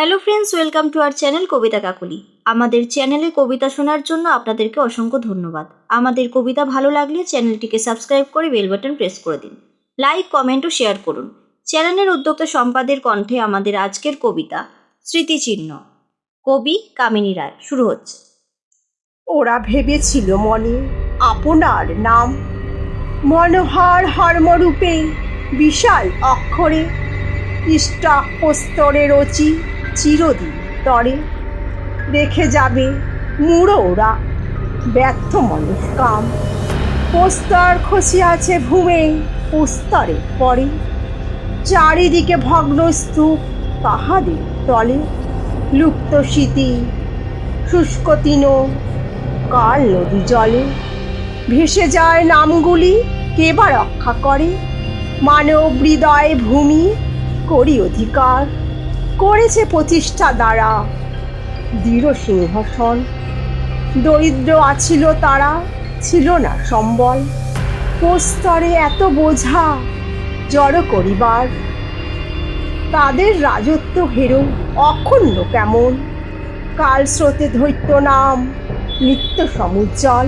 Hello friends welcome to our channel Kabita Kakoli আমাদের চ্যানেলে কবিতা শোনার জন্য আপনাদেরকে অসংখ্য ধন্যবাদ। আমাদের কবিতা ভালো লাগলে চ্যানেলটিকে সাবস্ক্রাইব করে বেল বাটন প্রেস করে দিন। লাইক কমেন্ট ও শেয়ার করুন। চ্যানেলের উদ্যোক্তা সম্পাদের কণ্ঠে আমাদের আজকের কবিতা, স্মৃতিচিহ্ন। কবি কামিনী রায়, শুরু হচ্ছে। ওরা ভেবেছিল মনে আপনার নাম। মনোহর হর্মরূপে বিশাল অক্ষরে ইষ্টা প্রস্তরে রচি। চিরদিন তরে। রেখে যাবে মুড়ো ওরা। ব্যর্থ মানুষ কাম। পোস্তর খসে আছে ভূমে, পোস্তরে পরে চারিদিকে ভগ্ন স্তূপ তাহাদের তলে। লুপ্ত স্মৃতি, শুষ্ক তৃণ কাল নদী জলে। ভেসে যায় নামগুলি, কে বা রক্ষা করে? মানব হৃদয় ভূমি, করি অধিকার। করেছে প্রতিষ্ঠা দ্বারা। দৃঢ় সিংহাসন। দরিদ্র আছিল তারা, ছিল না সম্বল। প্রস্তরে এত বোঝা জড়ো করিবার। তাদের রাজত্ব হেরো অখণ্ড কেমন। কাল স্রোতে ধৈত্য নাম, নিত্য সমুজ্জ্বল।